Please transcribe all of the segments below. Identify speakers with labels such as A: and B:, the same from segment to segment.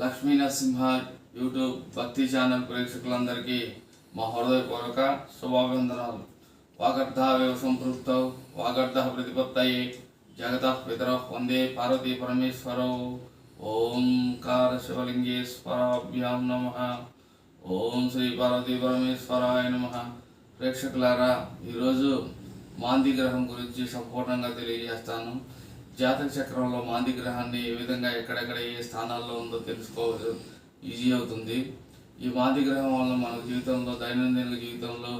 A: Lakshmi Narasimha YouTube భక్తి channel ప్రేక్షకులందరికీ మా హృదయపూర్వక శుభాభివందనాలు. వాగర్ధావేవ సంపృక్తౌ వాగర్ధ ప్రతిపత్తయే జగత పితర వందే పార్వతీ పరమేశ్వరౌ. ఓంకార శివలింగేశ్వరాభ్యాం నమ. ఓం శ్రీ పార్వతీ పరమేశ్వరాయ నమ. ప్రేక్షకులారా ఈరోజు మాంది గ్రహం గురించి సంపూర్ణంగా తెలియజేస్తాను. జాతక చక్రంలో మాంది గ్రహాన్ని ఏ విధంగా ఎక్కడెక్కడ ఏ స్థానాల్లో ఉందో తెలుసుకోవచ్చు ఈజీ అవుతుంది. ఈ మాంది గ్రహం వల్ల మన జీవితంలో దైనందిన జీవితంలో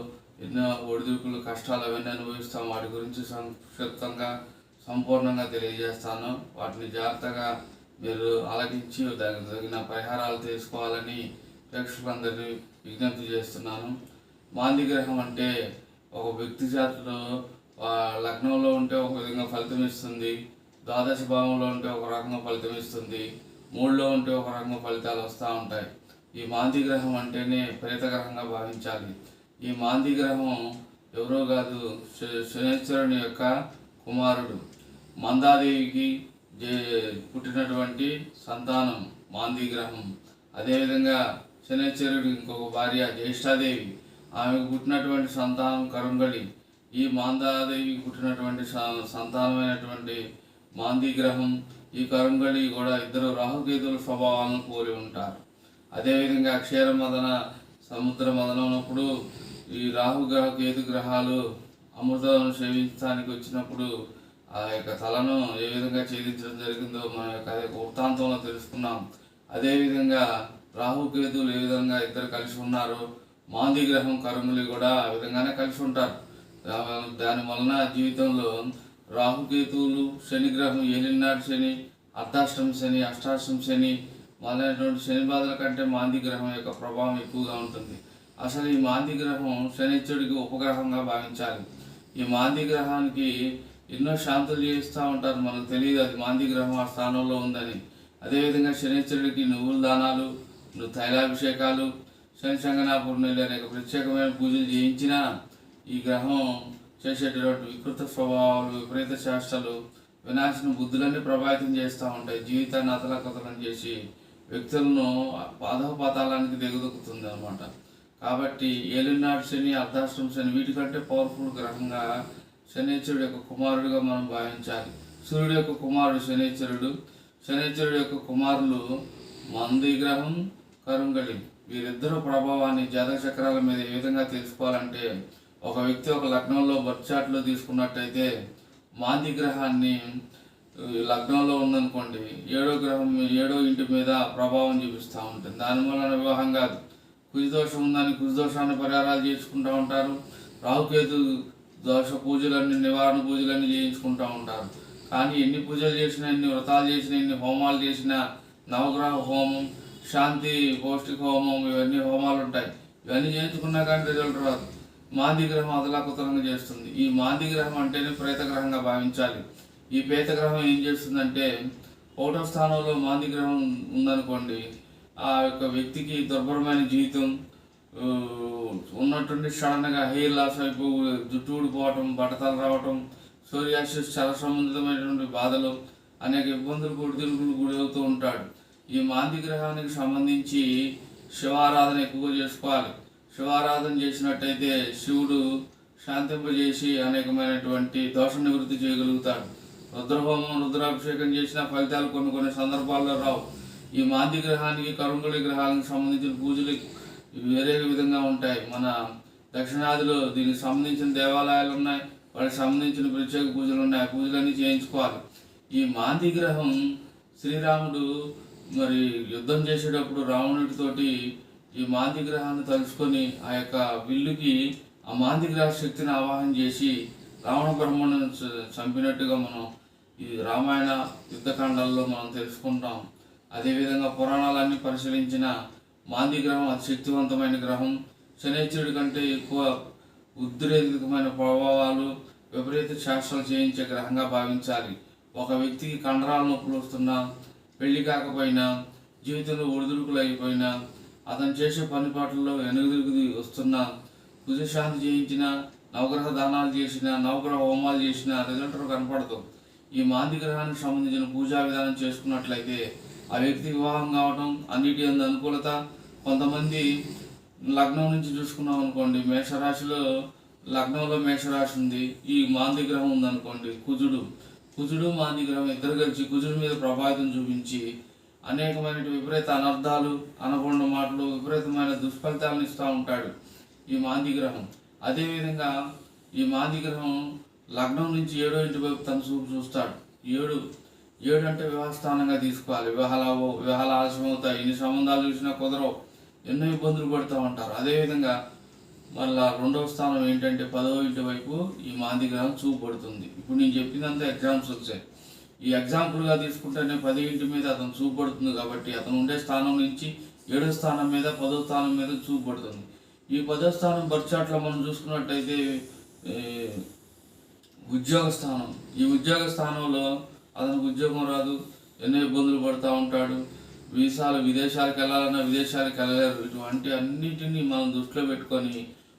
A: ఎన్నో ఒడిదుడుకులు కష్టాలు అవన్నీ అనుభవిస్తాం. వాటి గురించి సంక్షిప్తంగా సంపూర్ణంగా తెలియజేస్తాను. వాటిని జాగ్రత్తగా మీరు ఆలకించి దానికి తగిన పరిహారాలు తీసుకోవాలని ప్రేక్షకులందరినీ విజ్ఞప్తి చేస్తున్నాను. మాంది గ్రహం అంటే ఒక వ్యక్తి జాతిలో లగ్నంలో ఉంటే ఒక విధంగా ఫలితం ఇస్తుంది. ద్వాదశ భావంలో ఉంటే ఒక రకంగా ఫలితం ఇస్తుంది. మూడులో ఉంటే ఒక రకంగా ఫలితాలు వస్తూ ఉంటాయి. ఈ మాంది గ్రహం అంటేనే ప్రేత గ్రహంగా భావించాలి. ఈ మాంది గ్రహం ఎవరో కాదు శనేశ్వరుని యొక్క కుమారుడు. మందాదేవికి పుట్టినటువంటి సంతానం మాంది గ్రహం. అదేవిధంగా శనేశ్వరుడు ఇంకొక భార్య జ్యేష్ఠాదేవి. ఆమెకు పుట్టినటువంటి సంతానం కరుంగళి. ఈ మాందాదేవికి పుట్టినటువంటి సంతానమైనటువంటి మాంది గ్రహం ఈ కరంగళి కూడా ఇద్దరు రాహుకేతుల స్వభావాలను పోలి ఉంటారు. అదేవిధంగా అక్షర మదన సముద్ర మదనప్పుడు ఈ రాహు గ్రహ కేతు గ్రహాలు అమృతం సేవించడానికి వచ్చినప్పుడు ఆ యొక్క తలను ఏ విధంగా ఛేదించడం జరిగిందో మన యొక్క అదే వృత్తాంతంలో తెలుసుకున్నాం. అదేవిధంగా రాహుకేతులు ఏ విధంగా ఇద్దరు కలిసి ఉన్నారు మాంది గ్రహం కరుములు కూడా ఆ విధంగానే కలిసి ఉంటారు. దాని వలన జీవితంలో రాహుకేతువులు శని గ్రహం ఏలినాటి శని అర్ధాష్టం శని అష్టాష్టం శని మొదలైనటువంటి శని బాధల కంటే మాంది గ్రహం యొక్క ప్రభావం ఎక్కువగా ఉంటుంది. అసలు ఈ మాంది గ్రహం శనిచ్చుడికి ఉపగ్రహంగా భావించాలి. ఈ మాంది గ్రహానికి ఎన్నో శాంతులు చేస్తూ ఉంటారు. మనకు తెలియదు అది మాంది గ్రహం ఆ స్థానంలో ఉందని. అదేవిధంగా శనిశ్వరుడికి నువ్వుల దానాలు నువ్వు తైలాభిషేకాలు శని సంగనాపూర్ణులు అనేక ప్రత్యేకమైన పూజలు చేయించినా ఈ గ్రహం చేసేటటువంటి వికృత స్వభావాలు విపరీత చేష్టలు వినాశన బుద్ధులన్నీ ప్రభావితం చేస్తూ ఉంటాయి. జీవితాన్ని అతలకతలం చేసి వ్యక్తులను పాదపాతాలానికి దిగదొక్కుతుంది అనమాట కాబట్టి ఏలినాడు శని అర్ధాశ్రం శని వీటికంటే పవర్ఫుల్ గ్రహంగా శనేశ్వరుడు యొక్క కుమారుడిగా మనం భావించాలి. సూర్యుడు యొక్క కుమారుడు శనేశ్వరుడు. శనేశ్వరుడు యొక్క కుమారులు మంది గ్రహం కరుంగళి. వీరిద్దరు ప్రభావాన్ని జాతక చక్రాల మీద ఏ విధంగా తెలుసుకోవాలంటే ఒక వ్యక్తి ఒక లగ్నంలో బర్త్ చార్ట్లో తీసుకున్నట్టయితే మాంది గ్రహాన్ని లగ్నంలో ఉందనుకోండి ఏడో గ్రహం ఏడో ఇంటి మీద ప్రభావం చూపిస్తూ ఉంటుంది. దానివల్ల వివాహం కాదు. కుజదోషం ఉందని కుజదోషాన్ని పరిహారాలు చేసుకుంటూ ఉంటారు. రాహుకేతు దోష పూజలన్నీ నివారణ పూజలన్నీ చేయించుకుంటూ ఉంటారు. కానీ ఎన్ని పూజలు చేసినా ఎన్ని వ్రతాలు చేసినా ఎన్ని హోమాలు చేసినా నవగ్రహ హోమం శాంతి పౌష్టిక హోమం ఇవన్నీ హోమాలు ఉంటాయి. ఇవన్నీ చేయించుకున్నా కానీ రిజల్ట్ రాదు. మాంది గ్రహం అదలాకుతలంగా చేస్తుంది. ఈ మాంది గ్రహం అంటేనే ప్రేత గ్రహంగా భావించాలి. ఈ ప్రేత గ్రహం ఏం చేస్తుందంటే ఒకటో స్థానంలో మాంది గ్రహం ఉందనుకోండి ఆ యొక్క వ్యక్తికి దుర్భరమైన జీవితం ఉన్నటువంటి సడన్గా హెయిర్ లాస్ వైపు జుట్టు ఊడిపోవటం బట్టతలు రావటం సోరియాసిస్ చల సంబంధితమైనటువంటి బాధలు అనేక ఇబ్బందులు ఒడిదుడుకులు గురి అవుతూ ఉంటాడు. ఈ మాంది గ్రహానికి సంబంధించి శివారాధన ఎక్కువగా చేసుకోవాలి. శివారాధన చేసినట్టయితే శివుడు శాంతింపజేసి అనేకమైనటువంటి దోష నివృత్తి చేయగలుగుతాడు. రుద్రహోమం రుద్రాభిషేకం చేసిన ఫలితాలు కొన్ని కొన్ని సందర్భాల్లో రావు. ఈ మాంది గ్రహానికి కరుంగళి గ్రహానికి సంబంధించిన పూజలు వేరే విధంగా ఉంటాయి. మన దక్షిణాదిలో దీనికి సంబంధించిన దేవాలయాలు ఉన్నాయి. వాటికి సంబంధించిన ప్రత్యేక పూజలు ఉన్నాయి. ఆ పూజలన్నీ చేయించుకోవాలి. ఈ మాంది గ్రహం శ్రీరాముడు మరి యుద్ధం చేసేటప్పుడు రావణుడితోటి ఈ మాంది గ్రహాన్ని తలుచుకొని ఆ యొక్క విల్లుకి ఆ మాంది గ్రహ శక్తిని ఆవాహన చేసి రావణ బ్రహ్మను చ- చంపినట్టుగా మనం ఈ రామాయణ యుద్ధకాండాల్లో మనం తెలుసుకుంటాం. అదేవిధంగా పురాణాలన్నీ పరిశీలించిన మాంది గ్రహం అతి శక్తివంతమైన గ్రహం. శనేశ్వరుడి కంటే ఎక్కువ ఉద్రేకమైన ప్రభావాలు విపరీత శాస్త్రాలు చేయించే గ్రహంగా భావించాలి. ఒక వ్యక్తికి కండరాల నొప్పులు వస్తున్నా పెళ్ళి కాకపోయినా జీవితంలో ఒడిదుడుకులు అయిపోయినా అతను చేసే పనిపాట్లలో వెనుదిరుగుది వస్తున్నా కుజశాంతి చేయించిన నవగ్రహ దానాలు చేసిన నవగ్రహ హోమాలు చేసిన రిజల్ట్ కనపడదు. ఈ మాంది గ్రహానికి సంబంధించిన పూజా విధానం చేసుకున్నట్లయితే ఆ వ్యక్తి వివాహం కావడం అన్నిటి అందు అనుకూలత. కొంతమంది లగ్నం నుంచి చూసుకున్నాం అనుకోండి మేషరాశిలో లగ్నంలో మేషరాశి ఉంది ఈ మాంది గ్రహం ఉందనుకోండి కుజుడు. కుజుడు మాంది గ్రహం ఇద్దరు కలిసి కుజుడి మీద ప్రభావితం చూపించి అనేకమైన విపరీత అనర్థాలు అనకుండా మాటలు విపరీతమైన దుష్ఫలితాలను ఇస్తూ ఉంటాడు ఈ మాంది గ్రహం. అదేవిధంగా ఈ మాంది గ్రహం లగ్నం నుంచి ఏడో ఇంటి వైపు తన చూపు చూస్తాడు. ఏడు ఏడు అంటే వివాహస్థానంగా తీసుకోవాలి. వివాహాలు వివాహాలు ఆలస్యం అవుతాయి ఎన్ని సంబంధాలు చూసినా కుదరవు ఎన్నో ఇబ్బందులు పడుతూ ఉంటారు. అదేవిధంగా మళ్ళా రెండవ స్థానం ఏంటంటే పదవ ఇంటి వైపు ఈ మాంది గ్రహం చూపు పడుతుంది. ఇప్పుడు నేను చెప్పిందంతా ఎగ్జామ్స్ వచ్చాయి. ఈ ఎగ్జాంపుల్గా తీసుకుంటేనే పది ఇంటి మీద అతను చూపడుతుంది కాబట్టి అతను ఉండే స్థానం నుంచి ఏడో స్థానం మీద పదో స్థానం మీద చూపడుతుంది ఈ పదో స్థానం బర్చాట్లో మనం చూసుకున్నట్టయితే ఉద్యోగ స్థానం. ఈ ఉద్యోగ స్థానంలో అతనికి ఉద్యోగం రాదు ఎన్నో ఇబ్బందులు పడుతూ ఉంటాడు వీసాలు విదేశాలకు వెళ్ళాలన్నా విదేశాలకు వెళ్ళలేరు. ఇటువంటి అన్నిటినీ మనం దృష్టిలో పెట్టుకొని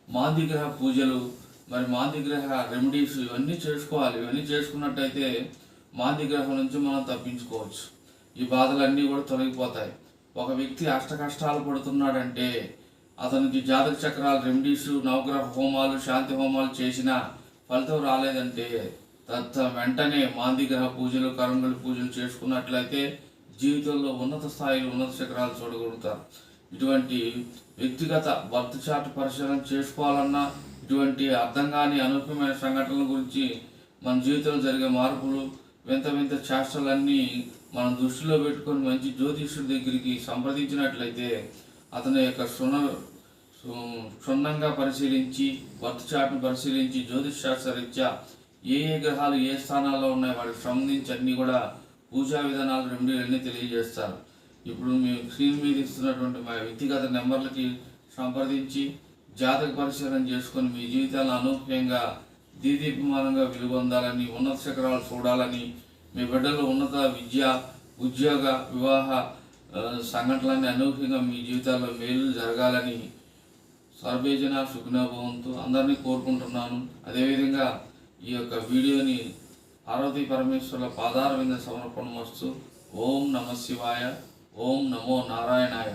A: మాంది గ్రహ పూజలు మరి మాంది గ్రహ రెమెడీస్ ఇవన్నీ చేసుకోవాలి. ఇవన్నీ చేసుకున్నట్టయితే మాందీగ్రహం నుంచి మనం తప్పించుకోవచ్చు. ఈ బాధలన్నీ కూడా తొలగిపోతాయి. ఒక వ్యక్తి అష్ట కష్టాలు పడుతున్నాడంటే అతనికి జాతక చక్రాలు రెమెడీస్ నవగ్రహ హోమాలు శాంతి హోమాలు చేసినా ఫలితం రాలేదంటే తత్త వెంటనే మాందిగ్రహ పూజలు కరంగుల పూజలు చేసుకున్నట్లయితే జీవితంలో ఉన్నత స్థాయిలో ఉన్నత శిఖరాలు చూడగలుగుతారు. ఇటువంటి వ్యక్తిగత భర్త చాటు పరిశీలన చేసుకోవాలన్నా ఇటువంటి అర్థం కాని అనూహ్యమైన సంఘటనల గురించి మన జీవితంలో జరిగే మార్పులు వింత వింత చేష్టలన్నీ మనం దృష్టిలో పెట్టుకొని మంచి జ్యోతిష్యుడి దగ్గరికి సంప్రదించినట్లయితే అతని యొక్క సున క్షుణ్ణంగా పరిశీలించి భర్త చాటును పరిశీలించి జ్యోతిష్ శాస్త్రరీత్యా ఏ ఏ గ్రహాలు ఏ స్థానాల్లో ఉన్నాయి వాటికి సంబంధించి అన్నీ కూడా పూజా విధానాలు రెమెడీలు అన్నీ తెలియజేస్తారు. ఇప్పుడు మేము స్క్రీన్ మీద ఇస్తున్నటువంటి మా వ్యక్తిగత నెంబర్లకి సంప్రదించి జాతక పరిశీలన చేసుకొని మీ జీవితాలను అనూహ్యంగా దీదీపమానంగా వెలుగొందాలని ఉన్నత శిఖరాలు చూడాలని మీ బిడ్డలు ఉన్నత విద్య ఉద్యోగ వివాహ సంఘటనలన్నీ అనూహ్యంగా మీ జీవితాల్లో మేలు జరగాలని సర్వేజన సుఖినోభవంతు అందరినీ కోరుకుంటున్నాను. అదేవిధంగా ఈ యొక్క వీడియోని పార్వతీ పరమేశ్వరుల పాదార వింద సమర్పణ వస్తూ ఓం నమ శివాయ ఓం నమో నారాయణాయ.